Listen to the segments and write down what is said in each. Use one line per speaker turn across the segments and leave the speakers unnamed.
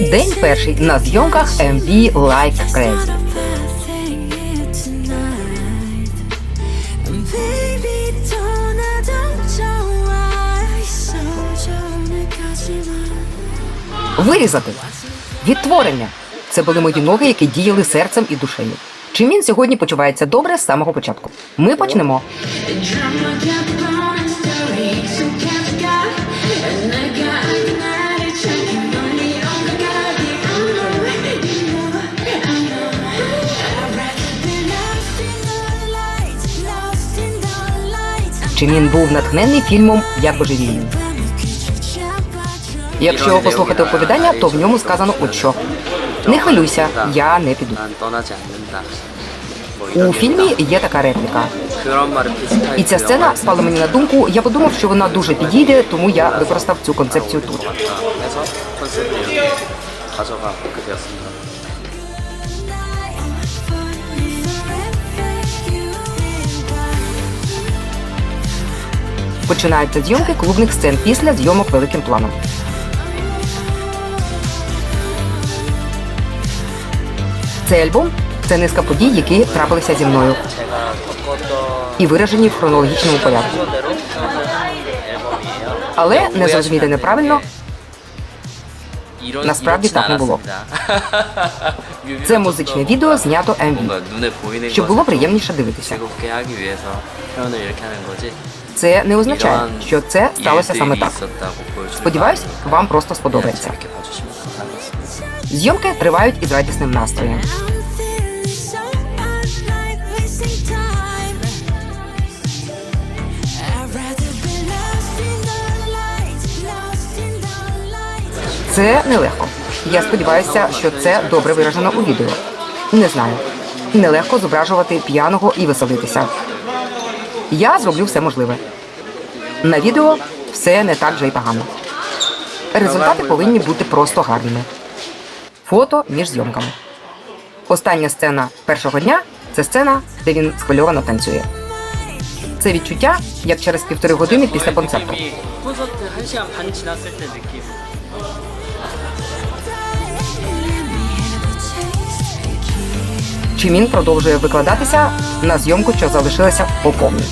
День перший на зйомках MV Like Crazy. Вирізати відтворення. Це були мої ноги, які діяли серцем і душею. Чимін сьогодні почувається добре з самого початку. Ми почнемо. Чи він був натхнений фільмом Я божевію. Якщо послухати оповідання, то в ньому сказано от що. Не хвилюйся, я не піду. У фільмі є така репліка. І ця сцена спала мені на думку. Я подумав, що вона дуже підійде, тому я використав цю концепцію тут. Починаються зйомки клубних сцен після зйомок великим планом. Цей альбом це низка подій, які трапилися зі мною. І виражені в хронологічному порядку. Але не зрозуміти неправильно. Насправді так не було. Це музичне відео знято MV, щоб було приємніше дивитися це не означає, що це сталося саме так. Сподіваюсь, вам просто сподобається. Зйомки тривають із радісним настроєм. Це нелегко. Я сподіваюся, що це добре виражено у відео. Не знаю. Нелегко зображувати п'яного і веселитися. Я зроблю все можливе. На відео все не так вже й погано. Результати повинні бути просто гарними. Фото між зйомками. Остання сцена першого дня це сцена, де він схвильовано танцює. Це відчуття, як через півтори години після концерту.
чим
він продовжує викладатися на зйомку, що залишилася
поповні.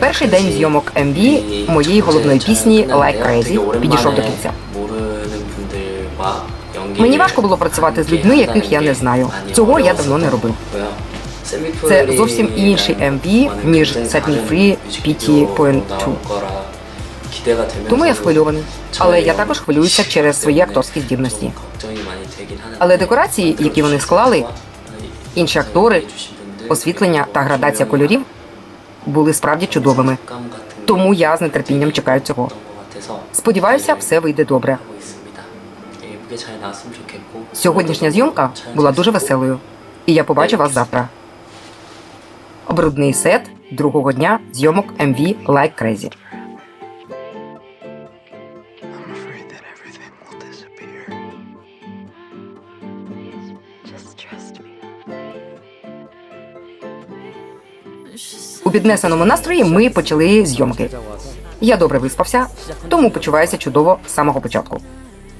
Перший день зйомок MV моєї головної пісні «Like Crazy» підійшов до кінця. Мені важко було працювати з людьми, яких я не знаю. Цього я давно не робив. Це зовсім інший MV, ніж «Set Me Free» PT.2. Тому я схвильований. Але я також хвилююся через свої акторські здібності. Але декорації, які вони склали, інші актори, освітлення та градація кольорів були справді чудовими. Тому я з нетерпінням чекаю цього. Сподіваюся, все вийде добре. Сьогоднішня зйомка була дуже веселою, і я побачу вас завтра. Брудний сет другого дня зйомок MV Like Crazy. У піднесеному настрої ми почали зйомки. Я добре виспався, тому почуваюся чудово з самого початку.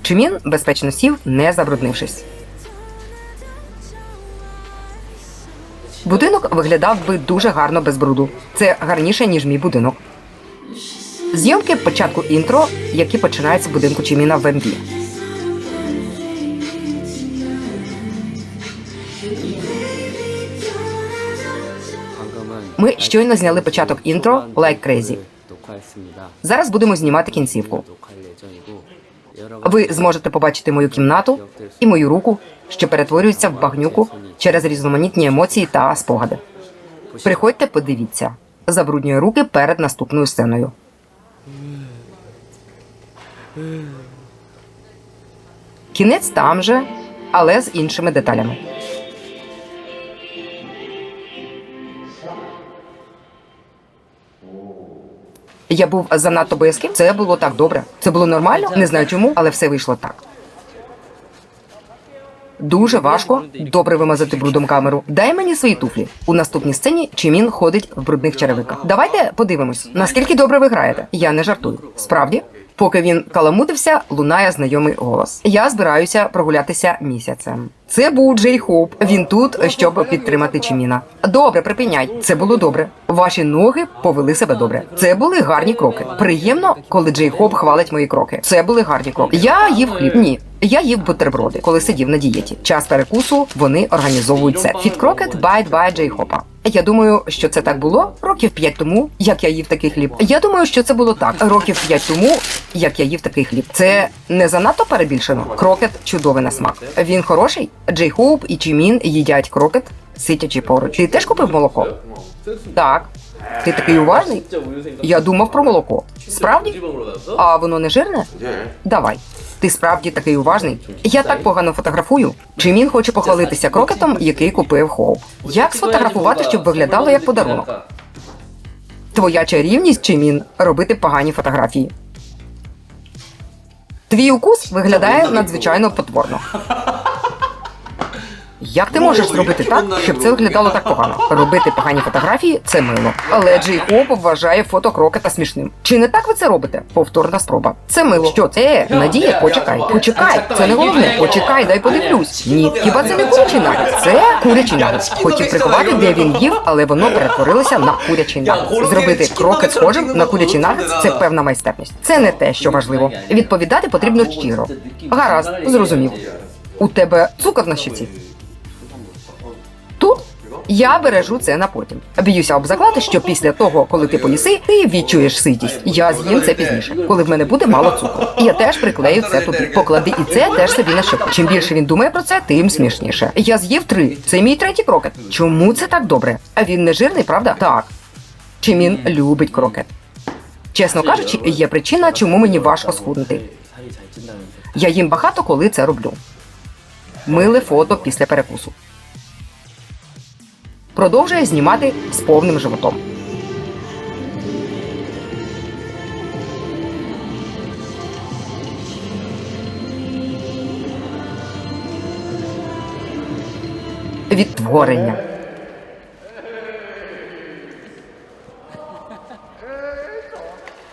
Чимін безпечно сів, не забруднившись. Будинок виглядав би дуже гарно без бруду. Це гарніше, ніж мій будинок. Зйомки початку інтро, які починаються з будинку Чиміна в МВ. Щойно зняли початок інтро Like Crazy. Зараз будемо знімати кінцівку. Ви зможете побачити мою кімнату і мою руку, що перетворюється в багнюку через різноманітні емоції та спогади. Приходьте, подивіться, забруднює руки перед наступною сценою. Кінець там же, але з іншими деталями. Я був занадто боязким. Це було так добре. Це було нормально. Не знаю чому, але все вийшло так. Дуже важко добре вимазати брудом камеру. Дай мені свої туфлі. У наступній сцені Чимін ходить в брудних черевиках. Давайте подивимось, наскільки добре ви граєте. Я не жартую. Справді, Поки він каламутився, лунає знайомий голос. Я збираюся прогулятися місяцем. Це був Джей Хоуп. Він тут, щоб підтримати Чиміна. Добре, припиняй. Це було добре. Ваші ноги повели себе добре. Це були гарні кроки. Приємно, коли Джей Хоуп хвалить мої кроки. Це були гарні кроки. Я їв хліб. Ні. Я їв бутерброди, коли сидів на дієті. Час перекусу вони організовують це. Фіт крокет байт бай Джей Хопа. Я думаю, що це так було років п'ять тому, як я їв такий хліб. Я думаю, що це було так років п'ять тому, як я їв такий хліб. Це не занадто перебільшено. Крокет чудовий на смак. Він хороший. Джей Хоуп і Чімін їдять крокет, сидячи поруч. Ти теж купив молоко? Так. Ти такий уважний? Я думав про молоко. Справді? А воно не жирне? Давай. Ти справді такий уважний. Я так погано фотографую. Чимін хоче похвалитися крокетом, який купив Хоуп. Як сфотографувати, щоб виглядало як подарунок? Твоя чарівність, Чимін, робити погані фотографії. Твій укус виглядає надзвичайно потворно. Як ти можеш зробити так, щоб це виглядало так погано? Робити погані фотографії це мило. Але Джей Хоп вважає фото крокета смішним. Чи не так ви це робите? Повторна спроба. Це мило. Що це? Надія, почекай. Почекай. Це не головне. Почекай, дай подивлюсь. Ні, хіба це не курячий нагет? Це курячий нагет. Хотів приховати, де він їв, але воно перетворилося на курячий нагет. Зробити крокет схожим на курячий нагет це певна майстерність. Це не те, що важливо. Відповідати потрібно щиро. Гаразд, зрозумів. У тебе цукор на щиці. Я бережу це на потім. Б'юся об заклад, що після того, коли ти поніси, ти відчуєш ситість. Я з'їм це пізніше, коли в мене буде мало цукру. Я теж приклею це туди. Поклади і це теж собі на щепку. Чим більше він думає про це, тим смішніше. Я з'їв три. Це мій третій крокет. Чому це так добре? А він не жирний, правда? Так. Чим він любить крокет? Чесно кажучи, є причина, чому мені важко схуднути. Я їм багато коли це роблю. Миле фото після перекусу. Продовжує знімати з повним животом. Відтворення.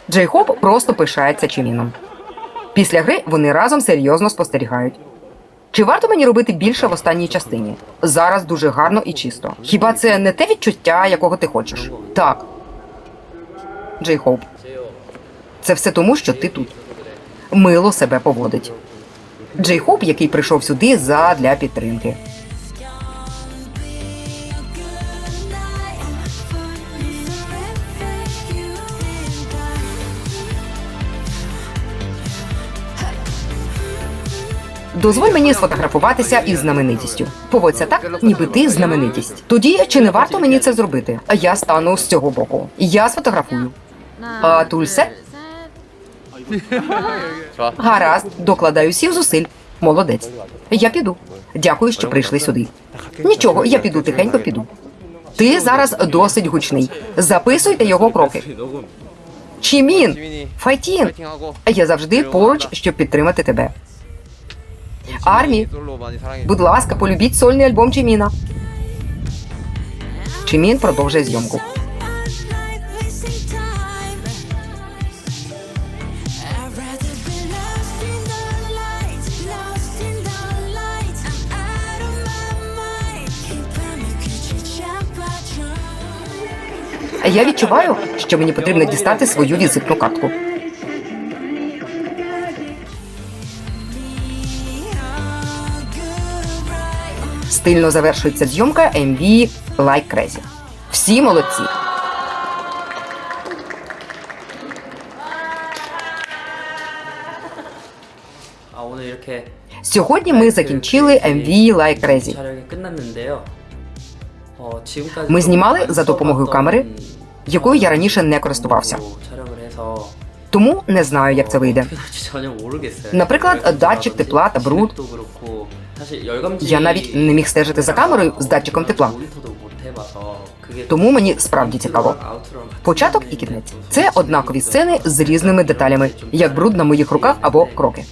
Джей Хоп просто пишається Чиміном. Після гри вони разом серйозно спостерігають. Чи варто мені робити більше в останній частині? Зараз дуже гарно і чисто. Хіба це не те відчуття, якого ти хочеш? Так. Джей Хоуп. Це все тому, що ти тут. Мило себе поводить. Джей Хоуп, який прийшов сюди задля підтримки. Дозволь мені сфотографуватися із знаменитістю. Поводься так, ніби ти знаменитість. Тоді чи не варто мені це зробити? А я стану з цього боку. Я сфотографую. А тульсе? Гаразд, докладаю всіх зусиль. Молодець. Я піду. Дякую, що прийшли сюди. Нічого, я піду тихенько піду. Ти зараз досить гучний. Записуйте його кроки. Чімін, Файтін. Я завжди поруч, щоб підтримати тебе. Армі, будь ласка, полюбіть сольний альбом Чиміна. Чимін продовжує зйомку. Я відчуваю, що мені потрібно дістати свою візитну картку. стильно завершується зйомка MV Like Crazy. Всі молодці. Сьогодні ми закінчили MV Like Crazy. Ми знімали за допомогою камери, якою я раніше не користувався. Тому не знаю, як це вийде. Наприклад, датчик тепла та бруд. Я навіть не міг стежити за камерою з датчиком тепла. Тому мені справді цікаво. Початок і кінець це однакові сцени з різними деталями, як бруд на моїх руках або кроки.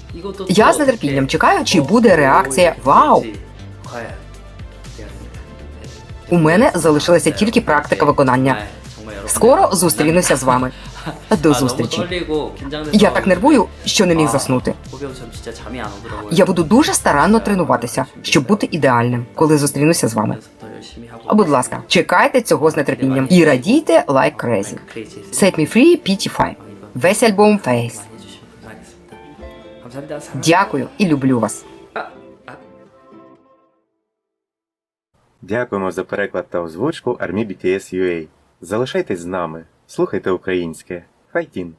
Я з нетерпінням чекаю, чи буде реакція Вау! У мене залишилася тільки практика виконання. Скоро зустрінуся з вами. До зустрічі. Я так нервую, що не міг заснути. Я буду дуже старанно тренуватися, щоб бути ідеальним, коли зустрінуся з вами. Будь ласка, чекайте цього з нетерпінням і радійте like crazy. Set me free, PT5. Весь альбом Face. Дякую і люблю вас.
Дякуємо за переклад та озвучку Армі BTS UA. Залишайтесь з нами, слухайте українське. Хайтін!